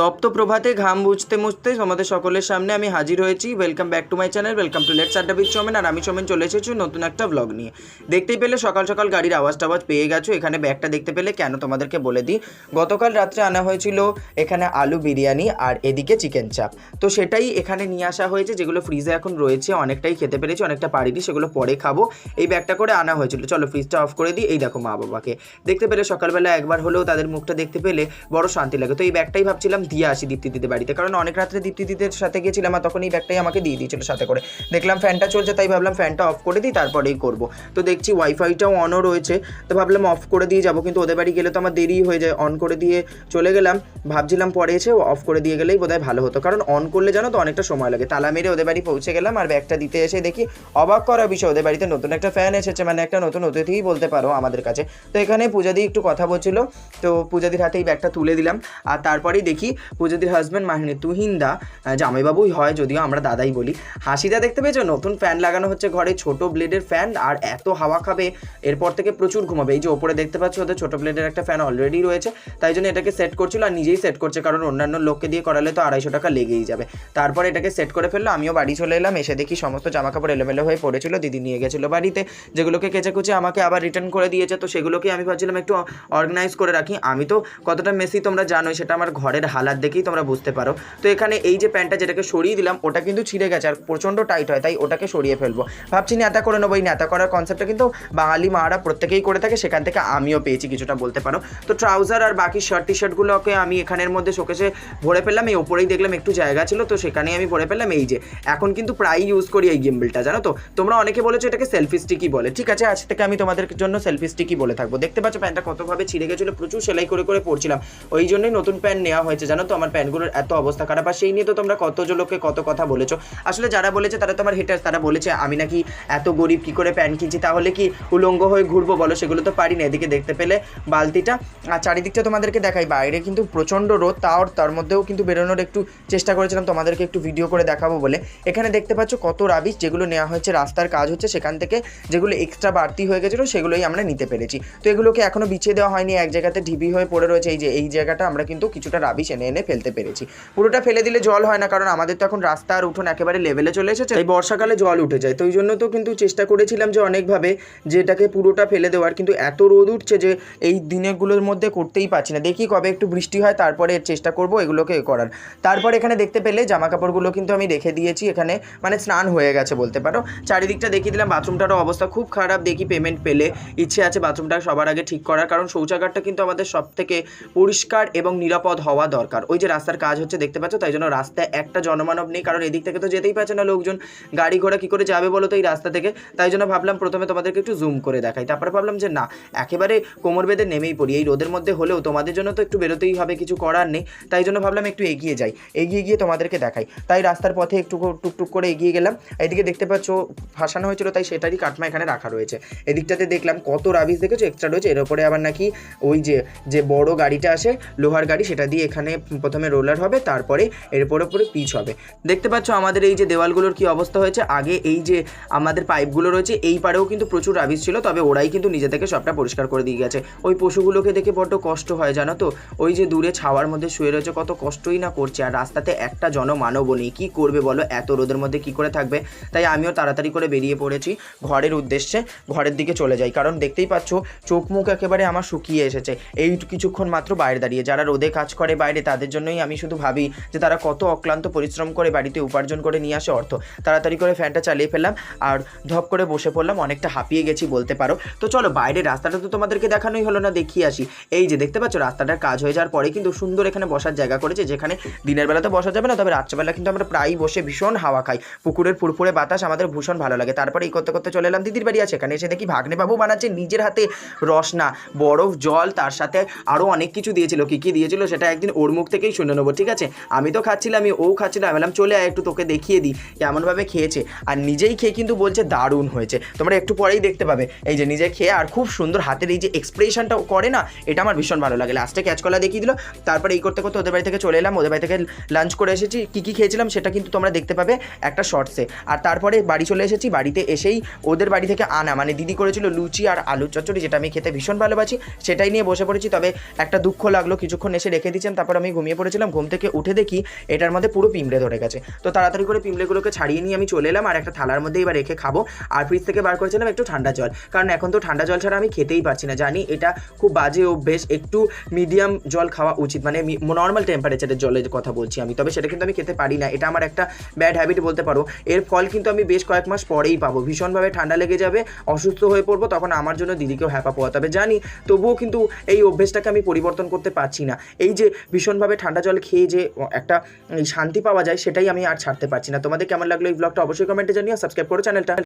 তপ্ত প্রভাতে ঘাম বুঝতে মুছতে তোমাদের সকলের সামনে আমি হাজির হয়েছি। Welcome back to my channel welcome to let's Adda beach চমেন আর আমি চমেন চলে এসেছি নতুন একটা ব্লগ নিয়ে। দেখতেই পেলে সকাল সকাল গাড়ির আওয়াজ টাওয়াজ পেয়ে গেছো, এখানে ব্যাগটা দেখতে পেলে কেন তোমাদেরকে বলে দিই। গতকাল রাত্রে আনা হয়েছিল এখানে আলু বিরিয়ানি আর এদিকে চিকেন চাপ। তো সেটাই এখানে নিয়ে আসা হয়েছে, যেগুলো ফ্রিজে এখন রয়েছে, অনেকটাই খেতে পেরেছি, অনেকটা পারিনি, সেগুলো পরে খাব। এই ব্যাগটা করে আনা হয়েছিল। চলো ফ্রিজটা অফ করে দিই, এই দেখো মা বাবাকে দেখতে পেলে সকালবেলা একবার হলেও তাদের মুখটা দেখতে পেলে বড় শান্তি লাগে। তো এই ব্যাগটাই ভাবছিলাম দিয়ে আসি দীপ্তি দিতে বাড়িতে। কারণ অনেক রাত্রে দীপ্তি দিদির সাথে গিয়েছিলাম আর তখন এই ব্যাগটাই আমাকে দিয়ে দিয়েছিল সাথে করে। দেখলাম ফ্যানটা চলছে, তাই ভাবলাম ফ্যানটা অফ করে দিই, তারপরেই করব। তো দেখছি ওয়াইফাইটাও অনও রয়েছে, তো ভাবলাম অফ করে দিয়ে যাব, কিন্তু ওদের বাড়ি গেলে তো আমার দেরি হয়ে যায়। অন করে দিয়ে চলে গেলাম, ভাবছিলাম পরে এসে অফ করে দিয়ে গেলেই বোধহয় ভালো হতো। কারণ অন করলে জানো তো অনেকটা সময় লাগে। তালা মেরে ওদের বাড়ি পৌঁছে গেলাম, আর ব্যাগটা দিতে এসে দেখি অবাক করা বিষয়, ওদের বাড়িতে নতুন একটা ফ্যান এসেছে মানে একটা নতুন অতিথিই বলতে পারো আমাদের কাছে। তো এখানে পূজা পূজাদি একটু কথা বলছিল, তো পূজাদির হাতে এই ব্যাগটা তুলে দিলাম, আর তারপরেই দেখি পূজাদির হাজব্যান্ড মাহিনী তুহিনদা জামাইবাবুই হয় যদিও আমরা দাদাই বলি। হাসিদা দেখতে পেয়েছ? নতুন ফ্যান লাগানো হচ্ছে ঘরে, ছোট ব্লেডের ফ্যান আর এত হাওয়া খাবে, এরপর থেকে প্রচুর ঘুমাবে। এই যে ওপরে দেখতে পাচ্ছ, ওদের ছোট ব্লেডের একটা ফ্যান অলরেডি রয়েছে, তাই জন্য এটাকে সেট করছিল আর নিজেই সেট করছে, কারণ অন্যান্য লোককে দিয়ে করালে তো আড়াইশো টাকা লেগেই যাবে। তারপর এটাকে সেট করে ফেলল, আমিও বাড়ি চলে এলাম, এসে দেখি সমস্ত জামা কাপড় এলোমেলো হয়ে পড়েছিল, দিদি নিয়ে গেছিল বাড়িতে, যেগুলোকে কেচে কুচে আমাকে আবার রিটার্ন করে দিয়েছে, তো সেগুলোকে আমি ভাবছিলাম একটু অর্গানাইজ করে রাখি। আমি তো কতটা মেসি তোমরা জানোই, সেটা আমার ঘরের হালাত দেখেই তোমরা বুঝতে পারো। তো এখানে এই যে প্যান্টটা যেটাকে সরিয়ে দিলাম, ওটা কিন্তু ছিঁড়ে গেছে আর প্রচণ্ড টাইট হয়, তাই ওটাকে সরিয়ে ফেলব। ভাবছি নেতা করে নেব, এই নেতা করার কনসেপ্টটা কিন্তু বাঙালি মারা প্রত্যেকেই করে থাকে, সেখান থেকে আমিও পেয়েছি কিছুটা, বলতে পারো। তো ট্রাউজার আর বাকি শার্ট টি শার্টগুলোকে আমি এখানের মধ্যে শোকেসে ভরে ফেললাম, এই ওপরেই দেখলাম একটু জায়গা ছিল, তো সেখানেই আমি ভরে ফেললাম, এই যে। এখন কিন্তু প্রায় ইউজ করি এই গিম্বলটা জানো তো? তোমরা অনেকে বলেছ এটাকে সেলফি স্টিকই বলে। ঠিক আছে, আজ থেকে আমি তোমাদের জন্য সেলফি স্টিকই বলে থাকব। দেখতে পাচ্ছ প্যান্টটা কতভাবে ছিঁড়ে গেছিল, প্রচুর সেলাই করে করে পড়ছিলাম ওই জন্যই নতুন প্যান্ট নেওয়া হয়েছে জানো তো, আমার প্যান্টগুলোর এত অবস্থা খারাপ আর সেই নিয়ে তো তোমরা কতজন লোককে কত কথা বলেছ। আসলে যারা বলেছে তারা তোমার হেটার্স তারা বলেছে আমি নাকি এত গরিব, কি করে প্যান্ট কিনছি? তাহলে কি উলঙ্গ হয়ে ঘুরবো বলো? সেগুলো তো পারি না এদিকে দেখতে পেলে বালতিটা। আর চারিদিকটা তোমাদেরকে দেখাই, বাইরে কিন্তু প্রচণ্ড রোদ তাও তার মধ্যেও কিন্তু বেরোনোর একটু চেষ্টা করেছিলাম, তোমাদেরকে একটু ভিডিও করে দেখাবো বলে। এখানে দেখতে পাচ্ছ কত রাবিশ যেগুলো নেওয়া হয়েছে, রাস্তার কাজ হচ্ছে, সেখান থেকে যেগুলো এক্সট্রা বাড়তি হয়ে গেছিল, সেগুলোই আমরা নিতে পেরেছি। তো এগুলোকে এখনও বিছিয়ে দেওয়া হয়নি, এক জায়গাতে ঢিবি হয়ে পড়ে রয়েছে, এই যে, এই জায়গাটা আমরা কিন্তু কিছুটা রাবিশ এনে ফেলতে পেরেছি। পুরোটা ফেলে দিলে জল হয় না, কারণ আমাদের তো এখন রাস্তা আর উঠোন একেবারে লেভেলে চলে এসেছে। এই বর্ষাকালে জল উঠে যায়। তো ওই জন্য তো কিন্তু চেষ্টা করেছিলাম যে অনেকভাবে যে এটাকে পুরোটা ফেলে দেওয়ার, কিন্তু এত রোদ উঠছে যে এই দিনগুলোর মধ্যে করতেই পারছি না। দেখি কবে একটু বৃষ্টি হয়, তারপরে চেষ্টা করব এগুলোকে করার। তারপর এখানে দেখতে পেলে জামা কাপড়গুলো কিন্তু আমি রেখে দিয়েছি, এখানে মানে স্নান হয়ে গেছে বলতে পারো। চারিদিকটা দেখিয়ে দিলাম, বাথরুমটারও অবস্থা খুব খারাপ। দেখি পেমেন্ট পেলে, ইচ্ছে আছে বাথরুমটা সবার আগে ঠিক করার, কারণ শৌচাগারটা কিন্তু আমাদের সব থেকে পরিষ্কার এবং নিরাপদ হওয়া দরকার। ওই যে রাস্তার কাজ হচ্ছে, দেখতে পাচ্ছ? তাই জন্য রাস্তায় একটা জনমানব নেই, কারণ এদিক থেকে তো যেতেই পারছে না লোকজন। গাড়ি ঘোড়া কী করে যাবে বলো তো এই রাস্তা থেকে? তাই জন্য ভাবলাম প্রথমে তোমাদেরকে একটু জুম করে দেখাই। তারপরে ভাবলাম যে না, একেবারে কোমর বেঁধে নেমেই পড়ি। এই রোদের মধ্যে হলেও তোমাদের জন্য তো একটু বেরোতেই হবে, কিছু করার নেই। তাই জন্য ভাবলাম একটু এগিয়ে যাই। এগিয়ে গিয়ে তোমাদেরকে দেখাই। তাই রাস্তার পথে একটু টুকটুক করে এগিয়ে গেলাম। এদিকে দেখতে পাচ্ছ, ফাঁসানো হয়েছিল, তাই সেটারই কাটমা এখানে রাখা রয়েছে। এদিকটাতে দেখলাম কত রাবিশ, দেখেছ? এক্সট্রা রয়েছে। এর উপরে আবার নাকি ওই যে যে বড় গাড়িটা আসে, লোহার গাড়ি, সেটা দিয়ে এখানে প্রথমে রোলার হবে, তারপরে এর উপরে পিচ হবে। দেখতে পাচ্ছ আমাদের এই যে দেওয়ালগুলোর কি অবস্থা হয়েছে, আগে এই যে আমাদের পাইপগুলো রয়েছে, এই পারেও কিন্তু প্রচুর রাবিশ ছিল, তবে ওরাই কিন্তু নিজে থেকে সবটা পরিষ্কার করে দিয়ে গেছে। ওই পশুগুলোকে দেখে বড্ড কষ্ট হয়, জানো তো? ওই যে দূরে ছাওয়ার মধ্যে শুয়ে রয়েছে, কত কষ্টই না করছে, আর রাস্তাতে একটা জনমানবও নেই। কী করবে বলো? এত রোদের মধ্যে কি করে থাকবে? তাই আমিও তাড়াতাড়ি করে বেরিয়ে পড়েছি ঘরের উদ্দেশ্যে, ঘরের দিকে চলে যাই। কারণ দেখতেই পাচ্ছ, চোখ মুখ একেবারে আমার শুকিয়ে এসেছে। এই কিছুক্ষণ মাত্র বাইরে দাঁড়িয়ে, যারা রোদে কাজ করে বাইরে তাদের জন্যই আমি শুধু ভাবি যে তারা কত অক্লান্ত পরিশ্রম করে বাড়িতে উপার্জন করে নিয়ে আসে অর্থ। তাড়াতাড়ি করে ফ্যানটা চালিয়ে ফেললাম আর ধপ করে বসে পড়লাম, অনেকটা হাঁপিয়ে গেছি বলতে পারো। তো চলো বাইরে রাস্তাটা তো তোমাদেরকে দেখানোই হলো না, দেখিয়ে আসি। এই যে দেখতে পাচ্ছ, রাস্তাটার কাজ হয়ে যাওয়ার পরে কিন্তু সুন্দর এখানে বসার জায়গা করেছে, যেখানে দিনের বেলা তো বসা যাবে না, তবে রাত্রেবেলা কিন্তু আমরা প্রায়ই বসে ভীষণ হাওয়া খাই। পুকুরের ফুরফুরে বাতাস আমাদের ভীষণ ভালো লাগে। তারপরে এই করতে করতে চলে এলাম, দিদির বাড়ি আছে। এখানে এসে দেখি ভাগ্নে বাবু বানাচ্ছে নিজের হাতে রসনা, বরফ, জল, তার সাথে আরও অনেক কিছু দিয়েছিল। কী কী দিয়েছিল সেটা একদিন ওর মুখ থেকেই শুনে নেব, ঠিক আছে? আমি তো খাচ্ছিলামই, ও খাচ্ছিল, আমি বললাম, চলে আয়, একটু তোকে দেখিয়ে দিই। কেমনভাবে খেয়েছে। আর নিজেই খেয়ে কিন্তু বলছে, দারুণ হয়েছে। তোমরা একটু পরেই দেখতে পাবে। এই যে নিজে খেয়ে, আর খুব সুন্দর হাতের এই যে এক্সপ্রেশনটা করে না, এটা আমার ভীষণ ভালো লাগে। লাস্টে ক্যাচকলা দেখিয়ে দিল, তারপরে এই করতে করতে ওদের বাড়ি থেকে চলে এলাম, ওদের বাড়ি থেকে লাঞ্চ করে এসেছি। কী কী খেয়েছিলাম সেটা কিন্তু তোমরা দেখতে পাবে একটা শর্টসে আর তারপরে বাড়ি চলে এসেছি, বাড়িতে এসেই ওদের বাড়ি থেকে আনা মানে দিদি করেছিল লুচি আর আলু চচ্চড়ি, যেটা আমি খেতে ভীষণ ভালোবাসি, সেটাই নিয়ে বসে পড়েছি। তবে একটা দুঃখ লাগল, কিছুক্ষণ এসে রেখে দিচ্ছেন তারপর আমি আমি ঘুমিয়ে পড়েছিলাম, ঘুম থেকে উঠে দেখি এটার মধ্যে পুরো পিঁমড়ে ধরে গেছে। তো তাড়াতাড়ি করে পিঁমড়েগুলোকে ছাড়িয়ে নিয়ে আমি চলে এলাম আর একটা থালার মধ্যে এবার রেখে খাব আর ফ্রিজ থেকে বার করেছিলাম একটু ঠান্ডা জল। কারণ এখন তো ঠান্ডা জল ছাড়া আমি খেতেই পারছি না। জানি এটা খুব বাজে অভ্যেস, একটু মিডিয়াম জল খাওয়া উচিত মানে নর্মাল টেম্পারেচারের জলের কথা বলছি আমি। তবে সেটা কিন্তু আমি খেতে পারি না, এটা আমার একটা ব্যাড হ্যাবিট বলতে পারো। এর ফল কিন্তু আমি বেশ কয়েক মাস পরেই পাবো। ভীষণভাবে ঠান্ডা লেগে যাবে, অসুস্থ হয়ে পড়ব, তখন আমার জন্য দিদিকেও হ্যাপা পোয়াতে হবে জানি, তবুও কিন্তু এই অভ্যেসটাকে আমি পরিবর্তন করতে পারছি না। এই যে ভীষণভাবে ঠান্ডা জল খেয়ে যে একটা শান্তি পাওয়া যায়, সেটাই আমি আর ছাড়তে পারছি না। তোমাদের কেমন লাগল এই ব্লগটা অবশ্যই কমেন্টে জানিও সাবস্ক্রাইব করো চ্যানেলটা।